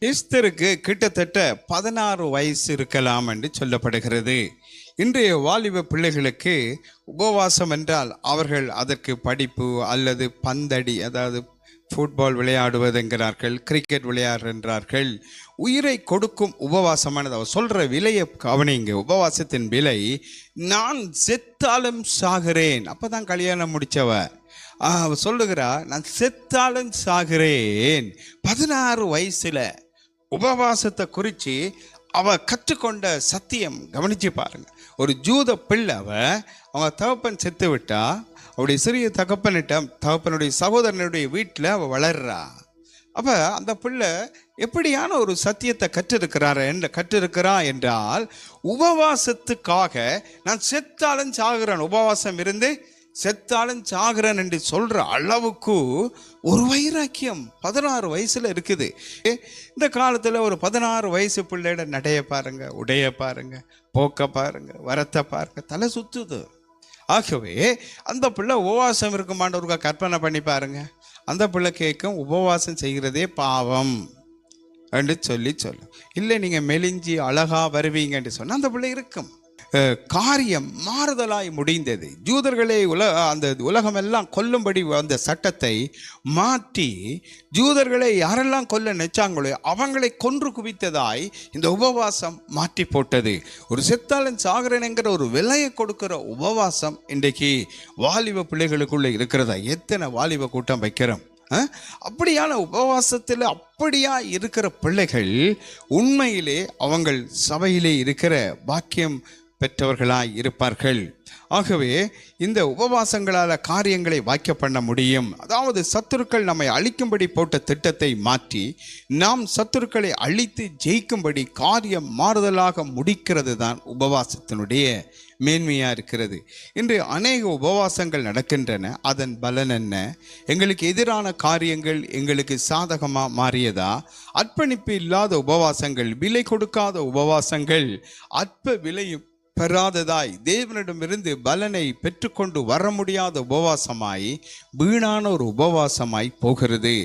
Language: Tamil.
இஸ்தருக்கு கிட்டத்தட்ட பதினாறு வயசு இருக்கலாம் என்று சொல்லப்படுகிறது. இன்றைய வாலிப பிள்ளைகளுக்கு உபவாசம் என்றால் அவர்கள் அதற்கு படிப்பு அல்லது பந்தடி அதாவது ஃபுட்பால் விளையாடுவதுங்கிறார்கள் கிரிக்கெட் விளையாடுகின்றார்கள். உயிரை கொடுக்கும் உபவாசமானது. அவர் சொல்கிற விலையை கவனிங்க. உபவாசத்தின் விலை நான் செத்தாலும் சாகிறேன். அப்பதான் கல்யாணம் முடித்தவ அவ சொல்லுகிறா நான் செத்தாலும் சாகிறேன். பதினாறு வயசில் உபவாசத்தை குறித்து அவ கற்றுக்கொண்ட சத்தியம் கவனித்து பாருங்க. ஒரு ஜூத பிள்ளை அவ அவங்க தகப்பன் செத்து விட்டா அவருடைய சிறிய தகப்பனிட்ட தகப்பனுடைய சகோதரனுடைய வீட்டில் அவள் வளர்றா. அப்ப அந்த பிள்ளை எப்படியான ஒரு சத்தியத்தை கற்றிருக்கிறார் என்ற கற்றிருக்கிறா என்றால் உபவாசத்துக்காக நான் செத்தாலும் சாகுறேன் உபவாசம் இருந்து செத்தாலும் சாகிறேன் என்று சொல்கிற அளவுக்கு ஒரு வைராக்கியம் பதினாறு வயசில் இருக்குது. இந்த காலத்தில் ஒரு பதினாறு வயசு பிள்ளையோட நடைய பாருங்கள் உடைய பாருங்கள் போக்க பாருங்கள் வரத்தை பாருங்கள் தலை சுற்றுது ஆகவே அந்த பிள்ளை உபவாசம் இருக்குமாண்டவருக்கா கற்பனை பண்ணி பாருங்க. அந்த பிள்ளை கேட்கும் உபவாசம் செய்கிறதே பாவம் என்று சொல்லி சொல்லும் இல்லை நீங்கள் மெலிஞ்சி அழகாக வருவீங்கன்னு சொன்னால் அந்த பிள்ளை இருக்கும். காரியம் மாறுதலாய் முடிந்தது. ஜூதர்களே உல அந்த உலகமெல்லாம் கொல்லும்படி அந்த சட்டத்தை மாற்றி ஜூதர்களை யாரெல்லாம் கொல்ல நினைச்சாங்களோ அவங்களை கொன்று குவித்ததாய் இந்த உபவாசம் மாற்றி போட்டது. ஒரு செத்தாளன் சாகரனுங்கிற ஒரு விலையை கொடுக்கிற உபவாசம் இன்றைக்கு வாலிப பிள்ளைகளுக்குள்ளே இருக்கிறதா? எத்தனை வாலிப கூட்டம் வைக்கிறோம்? அப்படியான உபவாசத்தில் அப்படியா இருக்கிற பிள்ளைகள் உண்மையிலே அவங்கள் சபையிலே இருக்கிற பாக்கியம் பெற்றவர்களாய் இருப்பார்கள். ஆகவே இந்த உபவாசங்களால் காரியங்களை வாய்க்க பண்ண முடியும். அதாவது சத்துருக்கள் நம்மை அழிக்கும்படி போட்ட திட்டத்தை மாற்றி நாம் சத்துருக்களை அழித்து ஜெயிக்கும்படி காரியம் மாறுதலாக முடிக்கிறது தான் உபவாசத்தினுடைய மேன்மையாக இருக்கிறது. இன்று அநேக உபவாசங்கள் நடக்கின்றன. அதன் பலன் என்ன? எங்களுக்கு எதிரான காரியங்கள் எங்களுக்கு சாதகமாக மாறியதா? அர்ப்பணிப்பு இல்லாத உபவாசங்கள் விலை கொடுக்காத உபவாசங்கள் அற்ப விலையும் பெறாததாய். தேவனிடமிருந்து பலனை பெற்றுக்கொண்டு வர முடியாத உபவாசமாய் வீணான ஒரு உபவாசமாய் போகிறது.